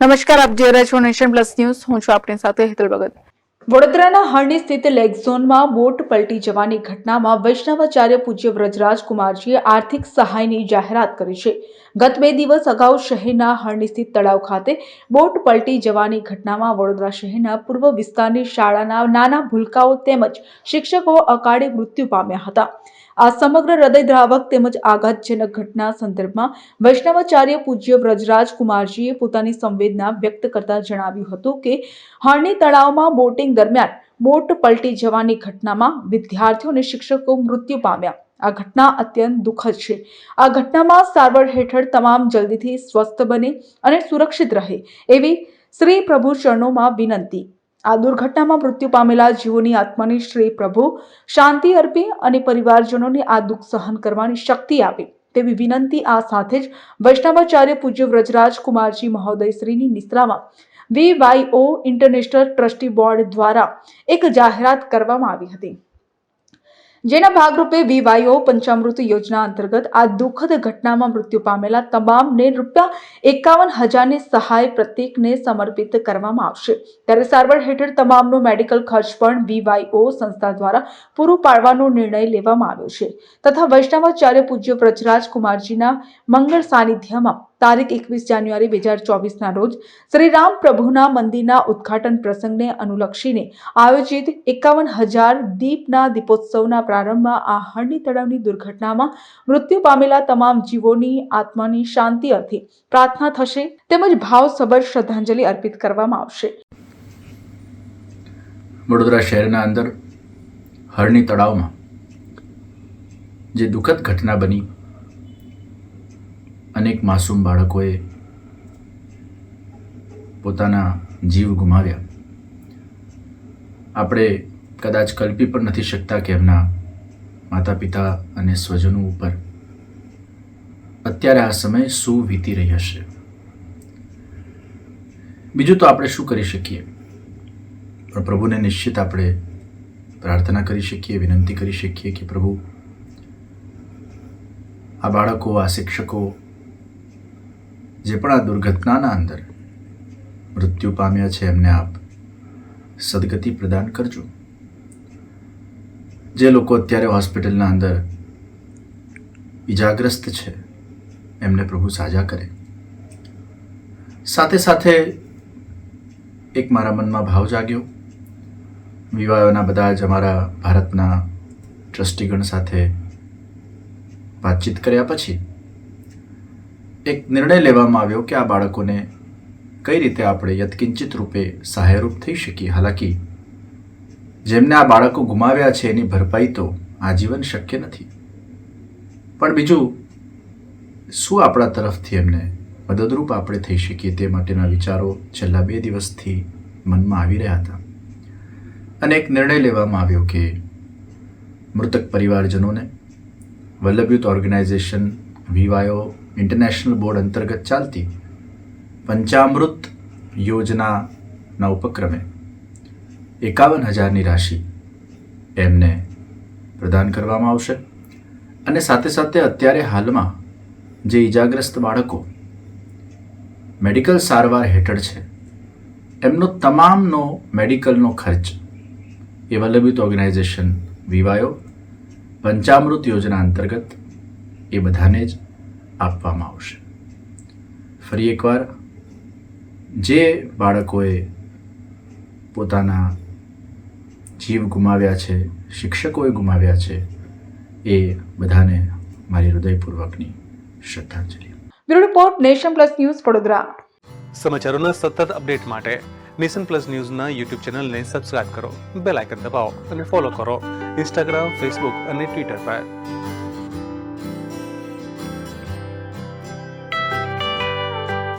નમસ્કાર, આપ જોઈ રહ્યા છો નેશન પ્લસ ન્યૂઝ. હું છું આપની સાથે હેતલ ભગત. વડોદરાના હરણી સ્થિત લેક ઝોનમાં બોટ પલટી જવાની ઘટનામાં વૈષ્ણવાચાર્ય પૂજ્ય વ્રજરાજ કુમારજીએ આર્થિક સહાયની જાહેરાત કરી છે. ગત બે દિવસ અગાઉ શહેરના હરણી સ્થિત તળાવ ખાતે બોટ પલટી જવાની ઘટનામાં વડોદરા શહેરના પૂર્વ વિસ્તારની શાળાના નાના ભૂલકાઓ તેમજ શિક્ષકો અકાળે મૃત્યુ પામ્યા હતા. આ સમગ્ર હૃદયદ્રાવક તેમજ આઘાતજનક ઘટના સંદર્ભમાં વૈષ્ણવાચાર્ય પૂજ્ય વ્રજરાજ કુમારજીએ પોતાની સંવેદના વ્યક્ત કરતા જણાવ્યું હતું કે હરણી તળાવમાં બોટિંગ દરમિયાન બોટ પલટી જવાની ઘટનામાં વિદ્યાર્થીઓ અને શિક્ષકો મૃત્યુ પામ્યા. આ ઘટના અત્યંત દુઃખદ છે. આ ઘટનામાં સારવાર હેઠળ તમામ જલ્દીથી સ્વસ્થ બને અને સુરક્ષિત રહે, એવી શ્રી પ્રભુ ચરણોમાં વિનંતી. આ દુર્ઘટનામાં મૃત્યુ પામેલા જીવોની આત્માની શ્રી પ્રભુ શાંતિ અર્પે અને પરિવારજનોને આ દુઃખ સહન કરવાની શક્તિ આપે. તેવી વિનંતી આ સાથે જ વૈષ્ણવાચાર્ય પૂજ્ય વ્રજરાજ કુમારજી મહોદય શ્રીની નિશ્રામાં વીવાયઓ ઇન્ટરનેશનલ ટ્રસ્ટી બોર્ડ દ્વારા એક જાહેરાત કરવામાં આવી હતી. જેના ભાગરૂપે વીવાયઓ પંચામૃત યોજના અંતર્ગત આ દુઃખદ ઘટનામાં મૃત્યુ પામેલા તમામને રૂપિયા એકાવન હજારની સહાય પ્રત્યેકને સમર્પિત કરવામાં આવશે. ત્યારે સારવાર હેઠળ તમામનો મેડિકલ ખર્ચ પણ વીવાયઓ સંસ્થા દ્વારા પૂરું પાડવાનો નિર્ણય લેવામાં આવ્યો છે. તથા વૈષ્ણવાચાર્ય પૂજ્ય વ્રજરાજ કુમારજીના મંગળ સાનિધ્યમાં તારીખ એકવીસ જાન્યુઆરી બે હજાર ચોવીસના રોજ શ્રી રામ પ્રભુના મંદિરના ઉદ્ઘાટન પ્રસંગને અનુલક્ષીને આયોજિત એકાવન હજાર દીપના દીપોત્સવના પ્રારંભમાં આ હળની તળાવની દુર્ઘટનામાં મૃત્યુ પામેલા તમામ જીવોની આત્માની શાંતિ અર્થે પ્રાર્થના થશે તેમજ ભાવસભર શ્રદ્ધાંજલિ અર્પિત કરવામાં આવશે. વડોદરા શહેરના અંદર હળની તળાવમાં જે દુઃખદ ઘટના બની અનેક માસૂમ બાળકોએ પોતાના જીવ ગુમાવ્યા. આપણે કદાચ કલ્પી પણ નથી શકતા કે એમના માતા પિતા અને સ્વજનો ઉપર અત્યારે આ સમય શું વીતી રહી હશે. બીજું તો આપણે શું કરી શકીએ? પણ પ્રભુને નિશ્ચિત આપણે પ્રાર્થના કરી શકીએ, વિનંતી કરી શકીએ કે પ્રભુ, આ બાળકો, આ શિક્ષકો જે પણ આ દુર્ઘટનાના અંદર મૃત્યુ પામ્યા છે, એમને આપ સદગતિ પ્રદાન કરજો. જે લોકો અત્યારે હોસ્પિટલના અંદર ઈજાગ્રસ્ત છે, એમને પ્રભુ સાજા કરે. સાથે સાથે એક મારા મનમાં ભાવ જાગ્યો. વિવાહોના બધા જ અમારા ભારતના ટ્રસ્ટીગણ સાથે વાતચીત કર્યા પછી એક નિર્ણય લેવામાં આવ્યો કે આ બાળકોને કઈ રીતે આપણે યથકિંચિત રૂપે સહાયરૂપ થઈ શકીએ? હાલાકી, જેમને આ બાળકો ગુમાવ્યા છે એની ભરપાઈ તો આજીવન શક્ય નથી. પણ બીજું, શું આપણા તરફથી એમને મદદરૂપ આપણે થઈ શકીએ તે માટેના વિચારો છેલ્લા બે દિવસથી મનમાં આવી રહ્યા હતા. અને એક નિર્ણય લેવામાં આવ્યો કે મૃતક પરિવારજનોને Vallabh youth organisation, VYO international board અંતર્ગત ચાલતી પંચામૃત યોજનાના ઉપક્રમે એકાવન હજારની રાશિ એમને પ્રદાન કરવામાં આવશે. અને સાથે સાથે અત્યારે હાલમાં જે ઈજાગ્રસ્ત બાળકો મેડિકલ સારવાર હેઠળ છે, એમનો તમામનો મેડિકલનો ખર્ચ એ વલ્લભિત ઓર્ગેનાઇઝેશન વિવાયો, પંચામૃત યોજના અંતર્ગત એ બધાને જ આપવામાં આવશે. ફરી એકવાર જે બાળકોએ પોતાના જીવ ગુમાવ્યા છે શિક્ષકોએ ગુમાવ્યા છે એ બધાને મારી હૃદયપૂર્વકની શ્રદ્ધાંજલિ. Bureau report nation plus news Vadodara. સમાચારોના સતત અપડેટ માટે નેશન પ્લસ ન્યૂઝના યુટ્યુબ ચેનલને સબસ્ક્રાઇબ કરો બેલ આઇકન દબાવો અને ફોલો કરો ઇન્સ્ટાગ્રામ ફેસબુક અને ટ્વિટર પર.